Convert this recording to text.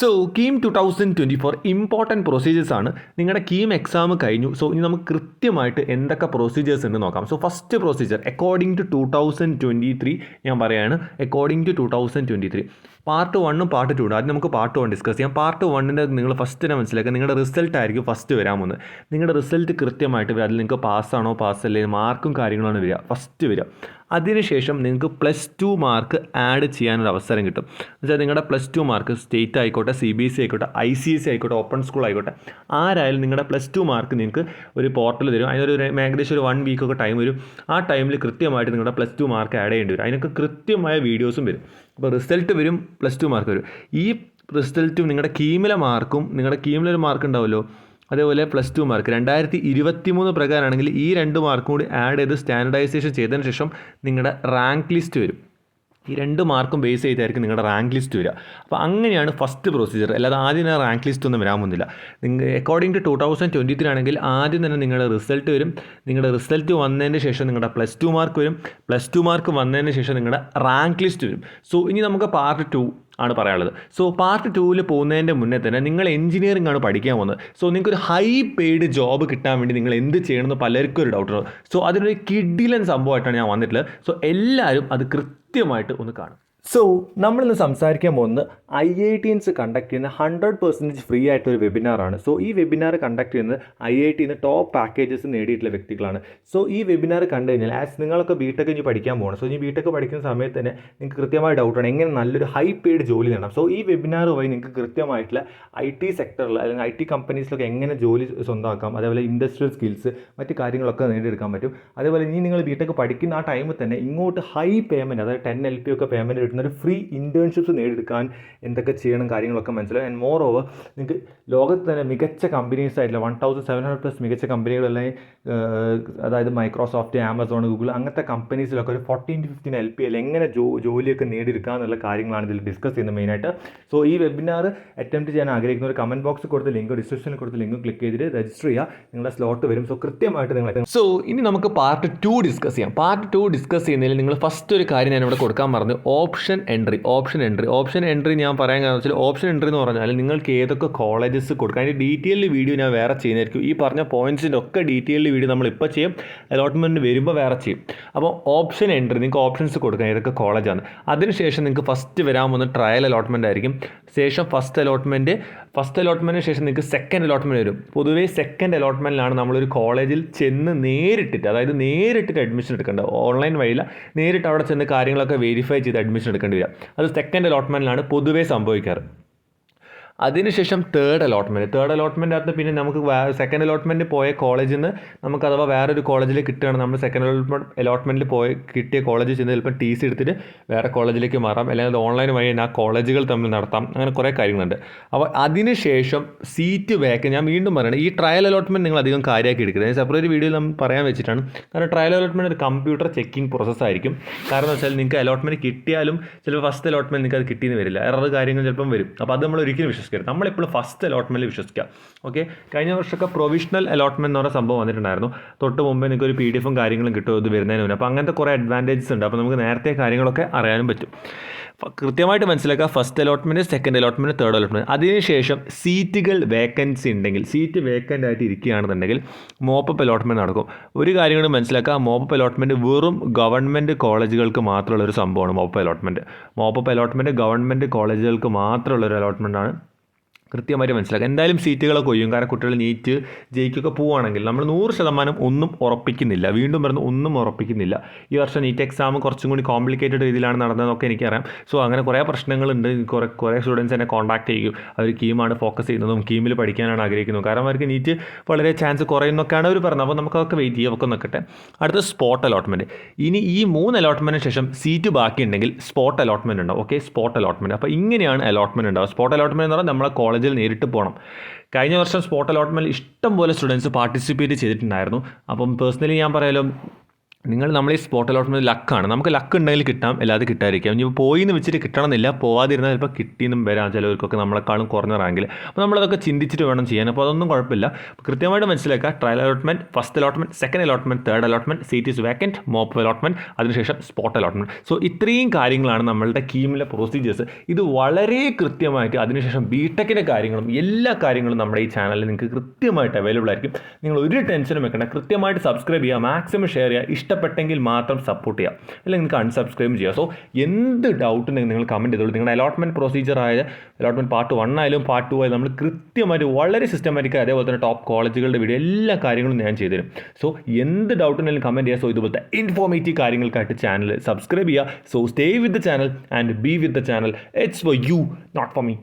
So KEAM two thousand twenty four important procedures ആണ്. നിങ്ങളുടെ KEAM exam കഴിഞ്ഞു. സോ ഇനി നമുക്ക് കൃത്യമായിട്ട് എന്തൊക്കെ പ്രൊസീജിയേഴ്സ് ഉണ്ട് നോക്കാം. So first procedure according to two thousand twenty three ഞാൻ പറയുകയാണ് according to two thousand twenty three part വണ്ണും പാർട്ട് ടു ഉണ്ട്. ആദ്യം നമുക്ക് പാർട്ട് വൺ ഡിസ്കസ് ചെയ്യാം. പാർട്ട് വണ്ണിന്റെ നിങ്ങൾ ഫസ്റ്റ് തന്നെ മനസ്സിലാക്കുക. നിങ്ങളുടെ റിസൾട്ട് ആയിരിക്കും ഫസ്റ്റ് വരാൻ പോകുന്നത്. നിങ്ങളുടെ റിസൾട്ട് കൃത്യമായിട്ട് വരും. അതിൽ നിങ്ങൾക്ക് പാസ്സാണോ പാസ്സല്ലേ മാർക്കും കാര്യങ്ങളാണ് വരിക. ഫസ്റ്റ് വരിക. അതിനുശേഷം നിങ്ങൾക്ക് പ്ലസ് ടു മാർക്ക് ആഡ് ചെയ്യാനൊരു അവസരം കിട്ടും. എന്നുവെച്ചാൽ നിങ്ങളുടെ പ്ലസ് ടു മാർക്ക് സ്റ്റേറ്റ് ആയിക്കോട്ടെ സി ബി എസ് സി ആയിക്കോട്ടെ ഐ സി എസ് സി ആയിക്കോട്ടെ ഓപ്പൺ സ്കൂൾ ആയിക്കോട്ടെ ആരായാലും നിങ്ങളുടെ പ്ലസ് ടു മാർക്ക് നിങ്ങൾക്ക് ഒരു പോർട്ടൽ തരും. അതിനൊരു ഏകദേശം ഒരു വൺ വീക്കൊക്കെ ടൈം വരും. ആ ടൈമിൽ കൃത്യമായിട്ട് നിങ്ങളുടെ പ്ലസ് ടു മാർക്ക് ആഡ് ചെയ്യേണ്ടി വരും. അതിനൊക്കെ കൃത്യമായ വീഡിയോസും വരും. അപ്പോൾ റിസൾട്ട് വരും പ്ലസ് ടു മാർക്ക് വരും. ഈ റിസൾട്ടും നിങ്ങളുടെ കീമിലെ മാർക്കും നിങ്ങളുടെ കീമിലൊരു മാർക്ക് ഉണ്ടാവുമല്ലോ അതേപോലെ പ്ലസ് ടു മാർക്ക് രണ്ടായിരത്തി ഇരുപത്തി മൂന്ന് പ്രകാരമാണെങ്കിൽ ഈ രണ്ട് മാർക്കും കൂടി ആഡ് ചെയ്ത് സ്റ്റാൻഡർഡൈസേഷൻ ചെയ്തതിന് ശേഷം നിങ്ങളുടെ റാങ്ക് ലിസ്റ്റ് വരും. ഈ രണ്ട് മാർക്കും ബേസ് ചെയ്തായിരിക്കും നിങ്ങളുടെ റാങ്ക് ലിസ്റ്റ് വരിക. അപ്പോൾ അങ്ങനെയാണ് ഫസ്റ്റ് പ്രൊസീജിയർ അല്ലാതെ ആദ്യം തന്നെ റാങ്ക് ലിസ്റ്റ് ഒന്നും വരാൻ പോകുന്നില്ല. നിങ്ങൾ according to two thousand twenty three ആണെങ്കിൽ ആദ്യം തന്നെ നിങ്ങളുടെ റിസൾട്ട് വരും. നിങ്ങളുടെ റിസൾട്ട് വന്നതിന് ശേഷം നിങ്ങളുടെ പ്ലസ് ടു മാർക്ക് വരും. പ്ലസ് ടു മാർക്ക് വന്നതിന് ശേഷം നിങ്ങളുടെ റാങ്ക് ലിസ്റ്റ് വരും. സോ ഇനി നമുക്ക് പാർട്ട് ടു ആണ് പറയാനുള്ളത്. സോ പാർട്ട് ടൂവിൽ പോകുന്നതിന്റെ മുന്നേ തന്നെ നിങ്ങൾ എഞ്ചിനീയറിംഗ് ആണ് പഠിക്കാൻ പോകുന്നത്. സോ നിങ്ങൾക്കൊരു ഹൈ പെയ്ഡ് ജോബ് കിട്ടാൻ വേണ്ടി നിങ്ങൾ എന്ത് ചെയ്യണമെന്ന് പലർക്കും ഒരു ഡൗട്ടുണ്ട് സോ അതിനൊരു കിഡിലൻ സംഭവമായിട്ടാണ് ഞാൻ വന്നിട്ടുള്ളത്. സോ എല്ലാവരും അത് കൃത്യമായിട്ട് ഒന്ന് കാണും. സോ നമ്മളിന്ന് സംസാരിക്കാൻ പോകുന്നത് ഐ ഐ ടീൻസ് കണ്ടക്ട് ചെയ്യുന്ന ഹൺഡ്രഡ് പെർസെന്റേജ് ഫ്രീ ആയിട്ടൊരു വെബിനാറാണ് സോ ഈ വെബിനാർ കണ്ടക്ട് ചെയ്യുന്നത് ഐ ഐ ടിന്ന് ടോപ്പ് പാക്കേജസ് നേടിയിട്ടുള്ള വ്യക്തികളാണ്. സോ ഈ വെബിനാർ കണ്ടു കഴിഞ്ഞാൽ ആസ് നിങ്ങളൊക്കെ ബിടെക് ഇനി പഠിക്കാൻ പോകണം. സോ ഈ ബിടെക് പഠിക്കുന്ന സമയത്ത് തന്നെ നിങ്ങൾക്ക് കൃത്യമായ ഡൗട്ടാണ് എങ്ങനെ നല്ലൊരു ഹൈ പെയ്ഡ് ജോലി നേടണം. സോ ഈ വെബിനാർ വഴി നിങ്ങൾക്ക് കൃത്യമായിട്ടുള്ള ഐ ടി സെക്ടറിൽ അല്ലെങ്കിൽ ഐ ടി കമ്പനീസിലൊക്കെ എങ്ങനെ ജോലി സ്വന്തമാക്കാം. അതേപോലെ ഇൻഡസ്ട്രിയൽ സ്കിൽസ് മറ്റ് കാര്യങ്ങളൊക്കെ നേടിയെടുക്കാൻ പറ്റും. അതേപോലെ ഇനി നിങ്ങൾ ബിടെക് പഠിക്കുന്ന ആ ടൈമിൽ തന്നെ ഇങ്ങോട്ട് ഹൈ പേയ്മെന്റ് അതായത് ടെൻ എൽ പി ഒക്കെ പേയ്മെന്റ് കിട്ടുന്ന ഒരു ഫ്രീ ഇന്റേൺഷിപ്സ് നേടിയെടുക്കാൻ എന്തൊക്കെ ചെയ്യണം കാര്യങ്ങളൊക്കെ മനസ്സിലാവും ആൻഡ് മോർ ഓവർ നിങ്ങൾക്ക് ലോകത്ത് തന്നെ മികച്ച കമ്പനീസ് ആയിട്ടുള്ള one thousand seven hundred plus മികച്ച കമ്പനികളല്ലേ അതായത് മൈക്രോസോഫ്റ്റ് ആമസോൺ ഗൂഗിൾ അങ്ങനത്തെ കമ്പനീസിലൊക്കെ ഒരു fourteen to fifteen L P L എങ്ങനെ ജോ ജോലിയൊക്കെ നേടിയെടുക്കുക എന്നുള്ള കാര്യങ്ങളാണ് ഇതിൽ ഡിസ്കസ് ചെയ്യുന്നത് മെയിനായിട്ട് സോ ഈ വെബിനാർ അറ്റംപ്റ്റ് ചെയ്യാൻ ആഗ്രഹിക്കുന്ന ഒരു കമന്റ് ബോക്സ് കൊടുത്ത ലിങ്ക് ഡിസ്ക്രിപ്ഷനിൽ കൊടുത്ത ലിങ്ക് ക്ലിക്ക് ചെയ്തിട്ട് രജിസ്റ്റർ ചെയ്യുക. നിങ്ങളുടെ സ്ലോട്ട് വരും. സോ കൃത്യമായിട്ട് നിങ്ങൾ സോ ഇനി നമുക്ക് പാർട്ട് ടു ഡിസ്കസ് ചെയ്യാം. പാർട്ട് ടു ഡിസ്കസ് ചെയ്യുന്നതിൽ നിങ്ങൾ ഫസ്റ്റ് ഒരു കാര്യം ഞാൻ ഇവിടെ കൊടുക്കാൻ പറഞ്ഞു option entry option entry. Option entry ഞാൻ പറയാൻ കാരണം വെച്ചാൽ ഓപ്ഷൻ എൻട്രി എന്ന് പറഞ്ഞാൽ നിങ്ങൾക്ക് ഏതൊക്കെ കോളേജസ് കൊടുക്കാം. അതിന്റെ ഡീറ്റെയിൽഡ് വീഡിയോ ഞാൻ വേറെ ചെയ്യുന്നതായിരിക്കും. ഈ പറഞ്ഞ പോയിന്റ്സിന്റെ ഒക്കെ ഡീറ്റെയിൽഡ് വീഡിയോ നമ്മൾ ഇപ്പോൾ ചെയ്യും. അലോട്ട്മെന്റ് വരുമ്പോൾ വേറെ ചെയ്യും. അപ്പോൾ ഓപ്ഷൻ എൻട്രി നിങ്ങൾക്ക് ഓപ്ഷൻസ് കൊടുക്കാം ഏതൊക്കെ കോളേജാണ് അതിനുശേഷം നിങ്ങൾക്ക് ഫസ്റ്റ് വരാൻ പോകുന്ന ട്രയൽ അലോട്ട്മെന്റ് ആയിരിക്കും. ശേഷം ഫസ്റ്റ് അലോട്ട്മെന്റ് ഫസ്റ്റ് അലോട്ട്മെന്റിന് ശേഷം നിങ്ങൾക്ക് സെക്കൻഡ് അലോട്ട്മെന്റ് വരും. പൊതുവേ സെക്കൻഡ് അലോട്ട്മെന്റിലാണ് നമ്മളൊരു കോളേജിൽ ചെന്ന് നേരിട്ടിട്ട് അതായത് നേരിട്ടിട്ട് അഡ്മിഷൻ എടുക്കേണ്ടത്. ഓൺലൈൻ വഴിയില്ല. നേരിട്ട് അവിടെ ചെന്ന് കാര്യങ്ങളൊക്കെ വെരിഫൈ ചെയ്ത് അഡ്മിഷൻ എടുക്കേണ്ടി വരിക. അത് സെക്കൻഡ് അലോട്ട്മെന്റിലാണ് പൊതുവേ സംഭവിക്കാറ്. അതിനുശേഷം തേർഡ് അലോട്ട്മെന്റ് തേർഡ് അലോട്ട്മെന്റ് അകത്ത് പിന്നെ നമുക്ക് സെക്കൻഡ് അലോട്ട്മെന്റ് പോയ കോളേജിൽ നിന്ന് നമുക്ക് അഥവാ വേറൊരു കോളേജിൽ കിട്ടുകയാണ് നമ്മൾ സെക്കൻഡ് അലോട്ട്മെന്റ് അലോട്ട്മെന്റിൽ പോയി കിട്ടിയ കോളേജിൽ ചെന്ന് ചിലപ്പോൾ ടി സി എടുത്തിട്ട് വേറെ കോളേജിലേക്ക് മാറാം. അല്ലെങ്കിൽ അത് ഓൺലൈൻ വഴി ആ കോളേജുകൾ തമ്മിൽ നടത്താം. അങ്ങനെ കുറേ കാര്യങ്ങളുണ്ട്. അപ്പോൾ അതിനുശേഷം സീറ്റ് വേക്ക് ഞാൻ വീണ്ടും പറയണം ഈ ട്രയൽ അലോട്ട്മെന്റ് നിങ്ങൾ അധികം കാര്യമാക്കി എടുക്കരുത്. സെപ്പറേറ്റ് വീഡിയോയിൽ നമ്മൾ പറയാൻ വെച്ചിട്ടാണ്. കാരണം ട്രയൽ അലോട്ട്മെന്റ് ഒരു കമ്പ്യൂട്ടർ ചെക്കിംഗ് പ്രോസസ്സായിരിക്കും കാരണം എന്ന് വെച്ചാൽ നിങ്ങൾക്ക് അലോട്ട്മെന്റ് കിട്ടിയാലും ചിലപ്പോൾ ഫസ്റ്റ് അലോട്ട്മെന്റ് നിങ്ങൾക്ക് അത് കിട്ടിയെന്ന് വരില്ല. എറർ കാര്യങ്ങൾ ചിലപ്പം വരും. അപ്പോൾ അത് നമ്മൾ ഒരിക്കലും വിശ്വസിക്കരുത്. നമ്മളെപ്പോഴും ഫസ്റ്റ് അലോട്ട്മെന്റിൽ വിശ്വസിക്കുക. ഓക്കെ കഴിഞ്ഞ വർഷമൊക്കെ പ്രൊവിഷണൽ അലോട്ട്മെന്റ് എന്ന് പറഞ്ഞ സംഭവം വന്നിട്ടുണ്ടായിരുന്നു. തൊട്ട് മുമ്പേ നിങ്ങൾക്ക് ഒരു പി ഡി എഫും കാര്യങ്ങളും കിട്ടും ഇത് വരുന്നതിന് മുന്നേ. അപ്പോൾ അങ്ങനത്തെ കുറേ അഡ്വാന്റേജസ് ഉണ്ട്. അപ്പോൾ നമുക്ക് നേരത്തെ കാര്യങ്ങളൊക്കെ അറിയാനും പറ്റും. കൃത്യമായിട്ട് മനസ്സിലാക്കുക first allotment second allotment third allotment അതിനുശേഷം സീറ്റുകൾ വേക്കൻസി ഉണ്ടെങ്കിൽ സീറ്റ് വേക്കന്റ് ആയിട്ട് ഇരിക്കുകയാണെന്നുണ്ടെങ്കിൽ മോപ്പപ്പ് അലോട്ട്മെന്റ് നടക്കും. ഒരു കാര്യം കൂടി മനസ്സിലാക്കുക മോപ്പപ്പ് അലോട്ട്മെന്റ് വെറും ഗവൺമെന്റ് കോളേജുകൾക്ക് മാത്രമുള്ള ഒരു സംഭവമാണ് mop up allotment mop up allotment government കോളേജുകൾക്ക് മാത്രമുള്ള ഒരു അലോട്ട്മെന്റ് ആണ് കൃത്യമായിട്ട് മനസ്സിലാക്കുക. എന്തായാലും സീറ്റുകളൊക്കെ ഒഴിയും. കാരണം കുട്ടികൾ നീറ്റ് ജയിക്കൊക്കെ പോവുകയാണെങ്കിൽ നമ്മൾ നൂറ് ശതമാനം ഒന്നും ഉറപ്പിക്കുന്നില്ല. വീണ്ടും പറഞ്ഞു ഒന്നും ഉറപ്പിക്കുന്നില്ല. ഈ വർഷം നീറ്റ് എക്സാം കുറച്ചും കൂടി കോംപ്ലിക്കേറ്റഡ് രീതിയിലാണ് നടന്നതെന്നൊക്കെ എനിക്കറിയാം. സോ അങ്ങനെ കുറേ പ്രശ്നങ്ങളുണ്ട്. കുറേ കുറേ സ്റ്റുഡൻസ് എന്നെ കോൺടാക്ട് ചെയ്യും. അവർ കീമാണ് ഫോക്കസ് ചെയ്യുന്നതും കീമിൽ പഠിക്കാനാണ് ആഗ്രഹിക്കുന്നത്. കാരണം അവർക്ക് നീറ്റ് വളരെ ചാൻസ് കുറയുന്നൊക്കെയാണ് അവർ പറഞ്ഞത്. അപ്പോൾ നമുക്കതൊക്കെ വെയിറ്റ് ചെയ്യുക ഒക്കെ നോക്കട്ടെ. അടുത്ത സ്പോട്ട് അലോട്ട്മെന്റ് ഇനി ഈ മൂന്ന് അലോട്ട്മെന്റിന് ശേഷം സീറ്റ് ബാക്കിയുണ്ടെങ്കിൽ സ്പോട്ട് അലോട്ട്മെന്റ് ഉണ്ടാവും ഓക്കെ സ്പോട്ട് അലോട്ട്മെന്റ് അപ്പോൾ ഇങ്ങനെയാണ് അലോട്ട്മെന്റ് ഉണ്ടാവുക. സ്പോട്ട് അലോട്ട്മെന്റ് എന്ന് പറഞ്ഞാൽ നമ്മളെ കോളേജിൽ നേരിട്ട് പോകണം കഴിഞ്ഞ വർഷം സ്പോട്ട് അലോട്ട്മെന്റ് ഇഷ്ടം പോലെ സ്റ്റുഡൻസ് പാർട്ടിസിപ്പേറ്റ് ചെയ്തിട്ടുണ്ടായിരുന്നു. അപ്പം പേഴ്സണലി ഞാൻ പറയാലോ നിങ്ങൾ നമ്മൾ ഈ സ്പോട്ട് അലോട്ട്മെന്റ് ലക്കാണ് നമുക്ക് ലക്ക് ഉണ്ടെങ്കിൽ കിട്ടാം അല്ലാതെ കിട്ടാതിരിക്കാം. ഇനി പോയി എന്ന് വെച്ചിട്ട് കിട്ടണമെന്നില്ല. പോവാതിരുന്നാൽ ചിലപ്പോൾ കിട്ടിയെന്നും വരാം ചിലവർക്കൊക്കെ നമ്മളെക്കാളും കുറഞ്ഞ റാങ്കിൽ അപ്പോൾ നമ്മളതൊക്കെ ചിന്തിച്ചിട്ട് വേണം ചെയ്യാൻ. അപ്പോൾ അതൊന്നും കുഴപ്പമില്ല. കൃത്യമായിട്ട് മനസ്സിലാക്കുക. Trial allotment first allotment second allotment third allotment seat is vacant mop allotment അതിനുശേഷം സ്പോട്ട് അലോട്ട്മെന്റ് സോ ഇത്രയും കാര്യങ്ങളാണ് നമ്മളുടെ കീമിലെ പ്രൊസീജിയേഴ്സ് ഇത് വളരെ കൃത്യമായിട്ട് അതിനുശേഷം ബി ടെക്കിന്റെ കാര്യങ്ങളും എല്ലാ കാര്യങ്ങളും നമ്മുടെ ഈ ചാനലിൽ നിങ്ങൾക്ക് കൃത്യമായിട്ട് അവൈലബിൾ ആയിരിക്കും. നിങ്ങൾ ഒരു ടെൻഷനും വെക്കേണ്ട. കൃത്യമായിട്ട് സബ്സ്ക്രൈബ് ചെയ്യുക. മാക്സിമം ഷെയർ ചെയ്യുക. ഇഷ്ടപ്പെട്ടെങ്കിൽ മാത്രം സപ്പോർട്ട് ചെയ്യുക. അല്ലെങ്കിൽ നിങ്ങൾക്ക് അൺസബ്സ്ക്രൈബ് ചെയ്യുക സോ എന്ത് ഡൗട്ട് ഉണ്ടെങ്കിൽ നിങ്ങൾ കമന്റ് ചെയ്തോളൂ. നിങ്ങളുടെ അലോട്ട്മെന്റ് പ്രൊസീജിയർ ആയ അലോട്ട്മെന്റ് പാർട്ട് വൺ ആയാലും പാർട്ട് ടു ആയാലും നമ്മൾ കൃത്യമായിട്ട് വളരെ സിസ്റ്റമാറ്റിക് അതേപോലെ തന്നെ ടോപ്പ് കോളേജുകളുടെ വീഡിയോ എല്ലാ കാര്യങ്ങളും ഞാൻ ചെയ്തുതരും. സോ എന്ത് ഡൗട്ട് ഉണ്ടെങ്കിലും കമന്റ് ചെയ്യുക. സോ ഇതുപോലത്തെ ഇൻഫോർമേറ്റീവ് കാര്യങ്ങൾക്കായിട്ട് ചാനൽ സബ്സ്ക്രൈബ് ചെയ്യുക. So stay with the channel and be with the channel it's for you not for me